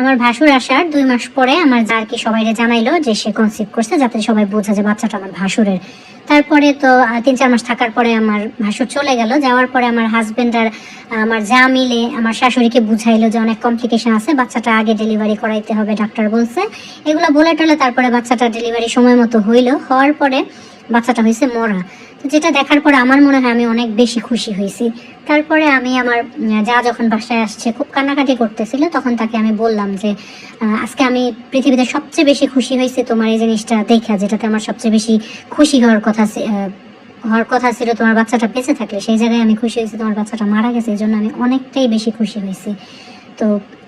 আমার ভাসুর আসার দুই মাস পরে আমার যা আর কি সবাই জানাইলো যে সে কনসিভ করছে, যাতে সবাই বোঝা যে বাচ্চাটা আমার ভাসুরের। তারপরে তো তিন চার মাস থাকার পরে আমার ভাসুর চলে গেল। যাওয়ার পরে আমার হাজবেন্ড আর আমার যা মিলে আমার শাশুড়িকে বুঝাইলো যে অনেক কমপ্লিকেশন আছে, বাচ্চাটা আগে ডেলিভারি করাইতে হবে ডাক্তার বলছে। এগুলো বলে টলে তারপরে বাচ্চাটা ডেলিভারি সময় মতো হইল। হওয়ার পরে বাচ্চাটা হয়েছে মরা। যেটা দেখার পরে আমার মনে হয় আমি অনেক বেশি খুশি হয়েছি। তারপরে আমি আমার যা যখন বাসায় আসছে, খুব কান্নাকাটি করতেছিল, তখন তাকে আমি বললাম যে আজকে আমি পৃথিবীতে সবচেয়ে বেশি খুশি হয়েছি তোমার এই জিনিসটা দেখা, যেটাতে আমার সবচেয়ে বেশি খুশি হওয়ার কথা হওয়ার কথা ছিল তোমার বাচ্চাটা বেঁচে থাকলে, সেই জায়গায় আমি খুশি হয়েছি, তোমার বাচ্চাটা মারা গেছে, এই জন্য আমি অনেকটাই বেশি খুশি হয়েছি। তো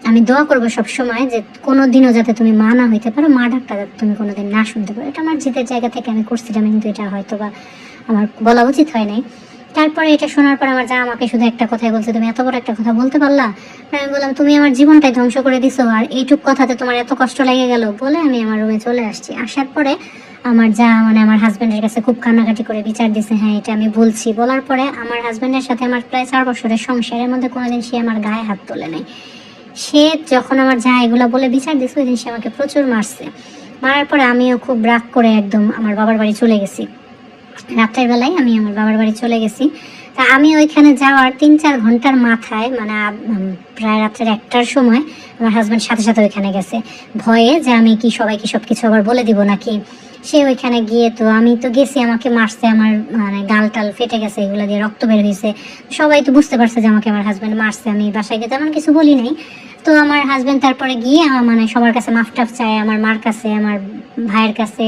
আমি দোয়া করব সবসময় যে কোনো দিনও যাতে তুমি মা না হইতে পারো, মা ডাকটা যাতে তুমি কোনোদিন না শুনতে পারো। এটা আমার জিতের জায়গা থেকে আমি করছিলাম, কিন্তু এটা হয়তো বা আমার বলা উচিত হয় নাই। তারপরে এটা শোনার পর আমার যা আমাকে শুধু একটা কথাই বলছে, তুমি এত বড় একটা কথা বলতে পারলা? আমি বললাম, তুমি আমার জীবনটাই ধ্বংস করে দিছো, আর এইটুক কথাতে তোমার এত কষ্ট লেগে গেল? বলে আমি আমার রুমে চলে আসছি। আসার পরে আমার যা মানে আমার হাজবেন্ডের কাছে খুব কান্নাকাটি করে বিচার দিছে হ্যাঁ এটা আমি বলছি। বলার পরে আমার হাজবেন্ডের সাথে আমার প্রায় চার বছরের সংসারের মধ্যে কোনোদিন সে আমার গায়ে হাত তোলে নাই। সে যখন আমার যা এগুলো বলে বিচার দিছে, ওই দিন সে আমাকে প্রচুর মারছে। মারার পরে আমিও খুব রাগ করে একদম আমার বাবার বাড়ি চলে গেছি। রাত্রের বেলায় আমি আমার বাবার বাড়ি চলে গেছি। তা আমি ওইখানে যাওয়ার তিন চার ঘণ্টার মাথায় মানে প্রায় রাত্রের একটার সময় আমার হাজব্যান্ড সাথে সাথে ওইখানে গেছে। ভয়ে যে আমি কি সবাইকে সব কিছু আবার বলে দিব নাকি? সে ওইখানে গিয়ে তো আমি তো গেছি, আমাকে মারছে, আমার মানে গাল টাল ফেটে গেছে, এগুলো দিয়ে রক্ত বের হয়েছে সবাই তো বুঝতে পারছে যে আমাকে আমার হাজব্যান্ড মারছে, আমি বাসায় গিয়ে তেমন কিছু বলি নাই। তো আমার হাজবেন্ড তারপরে গিয়ে আমার মানে সবার কাছে মাফ টাফ চায়, আমার মার কাছে, আমার ভাইয়ের কাছে,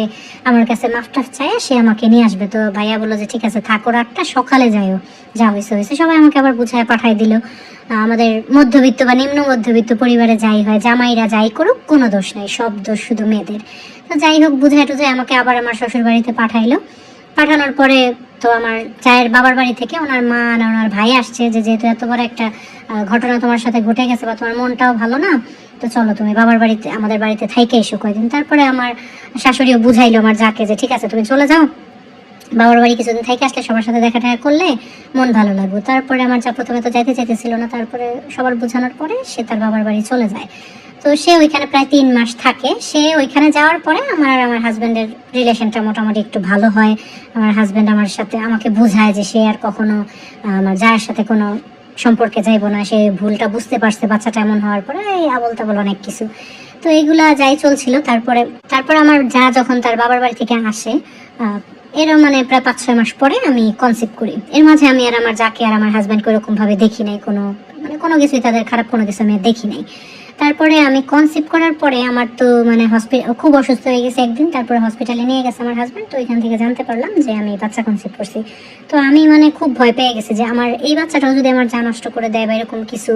আমার কাছে মাফ টাফ চায়, সে আমাকে নিয়ে আসবে। তো ভাইয়া বলল যে, ঠিক আছে, থাকো, রাতটা সকালে যাইও, যা হয়েছে হয়েছে। সবাই আমাকে আবার বুঝায় পাঠাই দিল। আমাদের মধ্যবিত্ত বা নিম্ন মধ্যবিত্ত পরিবারে যাই হয়, জামাইরা যাই করুক, কোনো দোষ নেই, সব দোষ শুধু মেয়েদের। তো যাই হোক বুঝায় টুঝায় আমাকে আবার আমার শ্বশুর বাড়িতে পাঠাইলো। পাঠানোর পরে তো আমার চায়ের বাবার বাড়ি থেকে ওনার মা আর ওনার ভাই আসছে যে যেহেতু এত বড় একটা ঘটনা তোমার সাথে ঘটে গেছে বা তোমার মনটাও ভালো না, তো চলো তুমি বাবার বাড়িতে, আমাদের বাড়িতে থাইকে এসো কয়দিন তারপরে আমার শাশুড়িও বুঝাইলো আমার যাকে যে ঠিক আছে তুমি চলে যাও। বাবার বাড়ি কিছুদিন থেকে আসলে সবার সাথে দেখা টাকা করলে মন ভালো লাগবে। তারপরে আমার যা প্রথমে তো যাইতে চাইতেছিল না, তারপরে সবার বোঝানোর পরে সে তার বাবার বাড়ি চলে যায়। তো সে ওইখানে প্রায় তিন মাস থাকে। সে ওইখানে যাওয়ার পরে আমার আর আমার হাজব্যান্ডের রিলেশনটা মোটামুটি একটু ভালো হয়। আমার হাজব্যান্ড আমার সাথে আমাকে বোঝায় যে সে আর কখনো আমার যার সাথে কোনো সম্পর্কে যাইবো না। সে ভুলটা বুঝতে পারছে বাচ্চাটা এমন হওয়ার পরে, এই আবল তাবল অনেক কিছু। তো এইগুলা যাই চলছিল। তারপরে, তারপর আমার যা যখন তার বাবার বাড়ি থেকে আসে এর মানে প্রায় পাঁচ ছয় মাস পরে আমি কনসেপ্ট করি। এর মাঝে আমি আর আমার যাকে আর আমার হাজব্যান্ডকে ওরকম ভাবে দেখি নাই কোনো মানে কোনো কিছুই তাদের খারাপ কোনো কিছু আমি দেখি নাই। তারপরে আমি কনসেপ্ট করার পরে আমার তো মানে হসপিটাল খুব অসুস্থ হয়ে গেছে একদিন, তারপরে হসপিটালে নিয়ে গেছে আমার হাজব্যান্ড তো ওইখান থেকে জানতে পারলাম যে আমি বাচ্চা কনসেপ্ট করছি। তো আমি মানে খুব ভয় পেয়ে গেছি যে আমার এই বাচ্চাটাও যদি আমার যা নষ্ট করে দেয় বা এরকম কিছু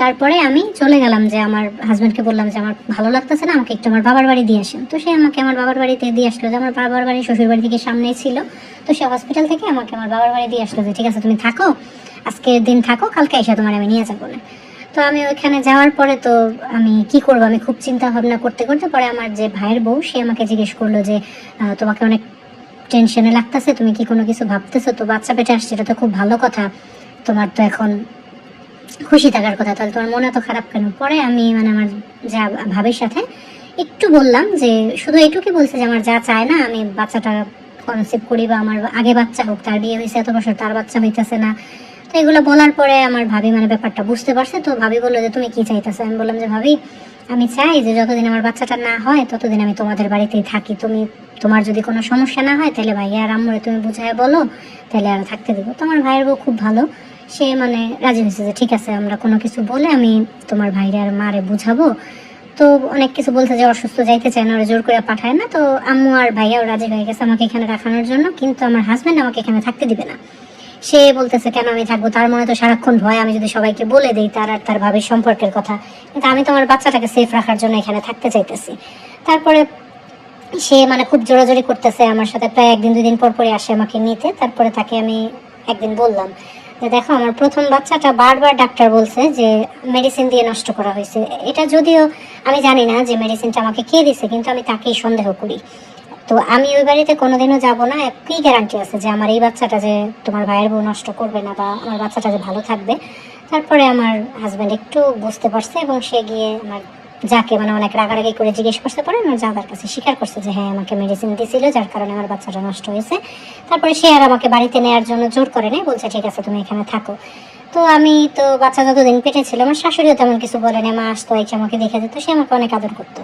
তারপরে আমি চলে গেলাম যে আমার হাজব্যান্ডকে বললাম যে আমার ভালো লাগতেছে না, আমাকে একটু আমার বাবার বাড়ি দিয়ে আসেন। তো সে আমাকে আমার বাবার বাড়িতে দিয়ে আসলো যে আমার বাবার বাড়ি শ্বশুর বাড়ি থেকে সামনেই ছিল। তো সে হসপিটাল থেকে আমাকে আমার বাবার বাড়ি দিয়ে আসলো যে, ঠিক আছে, তুমি থাকো, আজকের দিন থাকো, কালকে এসে তোমার আমি নিয়ে যাব না। তো আমি ওইখানে যাওয়ার পরে তো আমি কি করব? আমি খুব চিন্তা ভাবনা করতে করতে পরে আমার যে ভাইয়ের বউ, সে আমাকে জিজ্ঞেস করল যে তোমাকে অনেক টেনশনে লাগতেছে, তুমি কি কোনো কিছু ভাবতেছো? তো বাচ্চা পেটে আসছে, এটা তো খুব ভালো কথা। তোমার তো এখন খুশি থাকার কথা, তাহলে তোমার মনে তো খারাপ কেন? পরে আমি মানে আমার যা ভাবির সাথে একটু বললাম যে, শুধু এইটুকুই বলছে যে, আমার যা চায় না, আমি বাচ্চাটা কনসেপ্ট করি বা আমার আগে বাচ্চা হোক, তার বিয়ে হয়েছে এত বছর, তার বাচ্চা হইতেছে না। তো এগুলো বলার পরে আমার ভাবি মানে ব্যাপারটা বুঝতে পারছে, তো ভাবি বলল যে, তুমি কি চাইতেছো? আমি বললাম যে, ভাবি, আমি চাই যে, যতদিন আমার বাচ্চাটা না হয়, ততদিন আমি তোমাদের বাড়িতেই থাকি। তুমি, তোমার যদি কোনো সমস্যা না হয়, তাহলে ভাইয়া আর আম্মুরে তুমি বুঝায় বলো, তাহলে আর থাকতে দেবো। তোমার ভাইয়ের বউ খুব ভালো। সে মানে রাজি হয়েছে যে, ঠিক আছে, আমরা কোনো কিছু বলে আমি তোমার ভাইরে আর মারে বুঝাবো। তো অনেক কিছু বলছে যে, অসুস্থ যাইতে চায় না, ওরা জোর করে পাঠায় না। তো আম্মু আর ভাইয়াও রাজি হয়ে গেছে আমাকে এখানে রাখানোর জন্য, কিন্তু আমার হাজব্যান্ড আমাকে এখানে থাকতে দিবে না। সে বলতেছে, কেন আমি থাকব? তার মনে তো সারাক্ষণ ভয়, আমি যদি সবাইকে বলে দিই তার আর তার ভাবির সম্পর্কের কথা। কিন্তু আমি তো আমার বাচ্চাটাকে সেফ রাখার জন্য এখানে থাকতে চাইতেছি। তারপরে সে মানে খুব জোরাজোরি করতেছে, আমার সাথে প্রায় একদিন, দুই দিন পর পরে আসে আমাকে নিতে। তারপরে তাকে আমি একদিন বললাম যে, দেখো, আমার প্রথম বাচ্চাটা বারবার ডাক্তার বলছে যে মেডিসিন দিয়ে নষ্ট করা হয়েছে। এটা যদিও আমি জানি না যে মেডিসিনটা আমাকে কে দিছে, কিন্তু আমি তাকেই সন্দেহ করি। তো আমি ওই বাড়িতে কোনোদিনও যাব না কি গ্যারান্টি আছে যে আমার এই বাচ্চাটা যে তোমার ভাইয়ের বউ নষ্ট করবে না বা আমার বাচ্চাটা যে ভালো থাকবে। তারপরে আমার হাজব্যান্ড একটু বুঝতে পারছে এবং সে গিয়ে আমার যাকে মানে অনেক রাগারাগি করে জিজ্ঞেস করতে পারে আমার যাদার কাছে স্বীকার করছে যে হ্যাঁ আমাকে মেডিসিন দিয়েছিল যার কারণে আমার বাচ্চাটা নষ্ট হয়েছে। তারপরে সে আর আমাকে বাড়িতে নেওয়ার জন্য জোর করে নেই, বলছে ঠিক আছে, তুমি এখানে থাকো। তো আমি তো বাচ্চা যতদিন পেটে ছিল আমার শাশুড়িও তেমন কিছু বলেনি মা আসতো এসে আমাকে দেখে যেত সে আমাকে অনেক আদর করতো।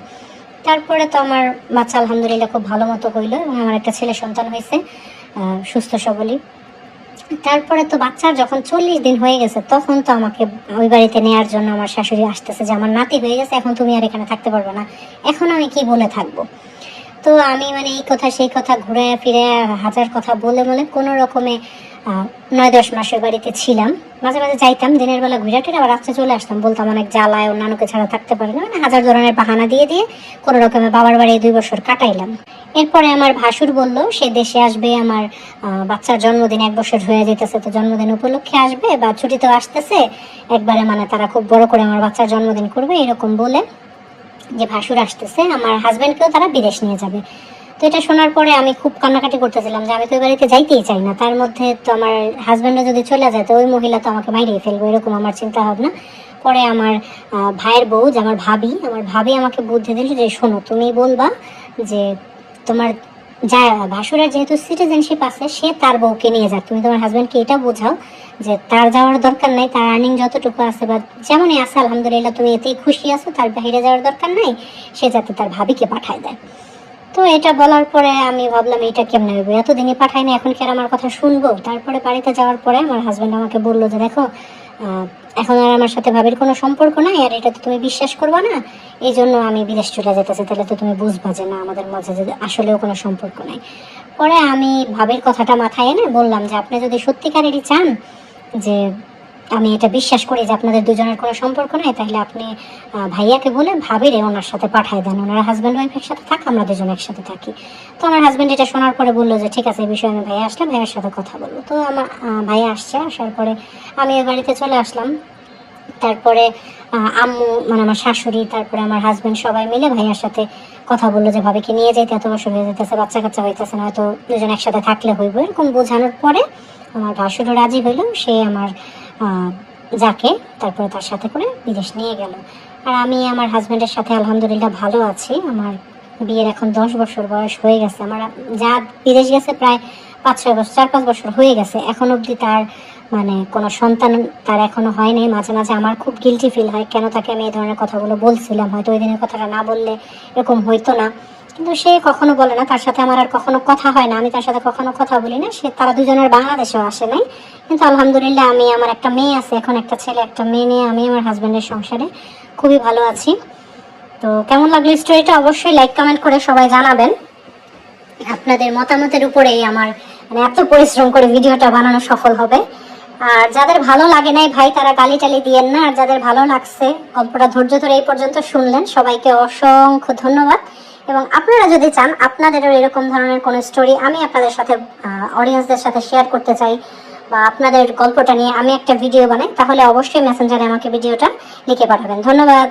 তারপরে তো আমার বাচ্চা আলহামদুলিল্লাহ খুব ভালো মতো হইল এবং আমার একটা ছেলে সন্তান হয়েছে সুস্থ সবলই। তারপরে তো বাচ্চার যখন চল্লিশ দিন হয়ে গেছে, তখন তো আমাকে ওই বাড়িতে নেওয়ার জন্য আমার শাশুড়ি আসতেছে যে, আমার নাতি হয়ে গেছে, এখন তুমি আর এখানে থাকতে পারবে না। এখন আমি কি বলে থাকব? তো আমি মানে এই কথা, সেই কথা ঘুরে ফিরে হাজার কথা বলে বলে কোনো রকমে নয় দশ মাসের বাড়িতে ছিলাম। মাঝে মাঝে যাইতাম, দিনের বেলা ঘুরে টুরে আবার রাত্রে চলে আসতাম। বলতাম অনেক জ্বালায় ও নানুকে ছাড়া থাকতে পারি না। মানে হাজার ধরনের বাহানা দিয়ে দিয়ে কোনো রকমে বাবার বাড়ি দুই বছর কাটাইলাম। এরপরে আমার ভাসুর বলল, সে দেশে আসবে, আমার বাচ্চার জন্মদিন এক বছর হয়ে যেতেছে তো জন্মদিন উপলক্ষে আসবে বা ছুটিতেও আসতেছে। একবারে মানে তারা খুব বড় করে আমার বাচ্চার জন্মদিন করবে, এরকম বলে যে ভাসুর আসতেছে, আমার হাজবেন্ডকেও তারা বিদেশ নিয়ে যাবে। তো এটা শোনার পরে আমি খুব কান্নাকাটি করতেছিলাম যে আমি তো বাড়িতে যাইতেই চাই না। তার মধ্যে তো আমার হাজবেন্ডও যদি চলে যায়, তো ওই মহিলা তো আমাকে মাইরিয়ে ফেলব, এরকম আমার চিন্তা ভাবনা পরে আমার ভাইয়ের বউ, যে আমার ভাবি আমার ভাবি আমাকে বুদ্ধি দিল যে, শোনো, তুমি বলবা যে তোমার যা ভাসুরের যেহেতু সিটিজেনশিপ আছে, সে তার বউকে নিয়ে যাক। তুমি তোমার হাজব্যান্ডকে এটা বোঝাও যে তার যাওয়ার দরকার নাই, তার আর্নিং যতটুকু আছে বা যেমনই আছে, আলহামদুলিল্লাহ, তুমি এতেই খুশি আছো, তার বাইরে যাওয়ার দরকার নাই। সে যাতে তার ভাবিকে পাঠায় দেয়। তো এটা বলার পরে আমি ভাবলাম, এটা কেমনে হবে? এতদিনই পাঠাই না এখন কি আর আমার কথা শুনব? তারপরে বাড়িতে যাওয়ার পরে আমার হাজব্যান্ড আমাকে বলল যে, দেখো এখন আর আমার সাথে ভাবির কোনো সম্পর্ক নাই, আর এটা তো তুমি বিশ্বাস করবে না। এই জন্য আমি বিদেশ চলে যেতেছি তাহলে তো তুমি বুঝবা যে, না, আমাদের মাঝে যে, আসলেও কোনো সম্পর্ক নাই। পরে আমি ভাবির কথাটা মাথায় এনে বললাম যে, আপনি যদি সত্যিকারেরই চান যে আমি এটা বিশ্বাস করি যে আপনাদের দুজনের কোনো সম্পর্ক নেই তাহলে আপনি ভাইয়াকে বলে ভাবিরে ওনার সাথে পাঠায় দেন। ওনারা হাজব্যান্ড ওয়াইফের সাথে থাক, আমরা দুজন একসাথে থাকি। তো আমার হাজব্যান্ড এটা শোনার পরে বলল যে, ঠিক আছে, এই বিষয়ে আমি ভাইয়া আসলে ভাইয়ার সাথে কথা বলব। তো আমার ভাইয়া আসছে, আসার পরে আমি ওই বাড়িতে চলে আসলাম। তারপরে আম্মু মানে আমার শাশুড়ি, তারপরে আমার হাজবেন্ড সবাই মিলে ভাইয়ার সাথে কথা বলল যে, ভাবিকে নিয়ে যেতে এত বছর হয়ে যেতেছে বাচ্চা কাচ্চা হইতেছে না হয়তো দুজন একসাথে থাকলে হইব। এরকম বোঝানোর পরে আমার ভাসুরও রাজি হইল, সে আমার যাকে, তারপরে তার সাথে করে বিদেশ নিয়ে গেল। আর আমি আমার হাজব্যান্ডের সাথে আলহামদুলিল্লাহ ভালো আছি। আমার বিয়ের এখন দশ বছর বয়স হয়ে গেছে। আমার যা বিদেশ গেছে প্রায় পাঁচ, ছয় বছর, চার, পাঁচ বছর হয়ে গেছে। এখন অবধি তার মানে কোনো সন্তান তার এখনও হয় নাই। মাঝে মাঝে আমার খুব গিলটি ফিল হয়। কেন তাকে আমি এই ধরনের কথাগুলো বলছিলাম? হয়তো ওই দিনের কথাটা না বললে এরকম হইতো না। কিন্তু সে কখনো বলে না, তার সাথে আমার আর কখনো কথা হয় না। আমি তার সাথে কখনো কথা বলি না। সে, তারা দুজনের বাংলাদেশেও আসে নাই। কিন্তু আলহামদুলিল্লাহ আমি, আমার একটা মেয়ে আছে, এখন একটা ছেলে, একটা মেয়ে নিয়ে আমি আমার হাজব্যান্ডের সংসারে খুবই ভালো আছি। তো কেমন লাগল স্টোরিটা অবশ্যই লাইক কমেন্ট করে সবাই জানাবেন। আপনাদের মতামতের উপরেই আমার মানে এত পরিশ্রম করে ভিডিওটা বানানো সফল হবে। আর যাদের ভালো লাগে নাই ভাই, তারা গালি টালি দিয়েন না। আর যাদের ভালো লাগছে, গল্পটা ধৈর্য ধরে এই পর্যন্ত শুনলেন। সবাইকে অসংখ্য ধন্যবাদ। এবং আপনারা যদি চান, আপনাদেরও এরকম ধরনের কোনো স্টোরি আমি আপনাদের সাথে অডিয়েন্সদের সাথে শেয়ার করতে চাই, বা আপনাদের গল্পটা নিয়ে আমি একটা ভিডিও বানাই, তাহলে অবশ্যই মেসেঞ্জারে আমাকে ভিডিওটা লিখে পাঠাবেন। ধন্যবাদ।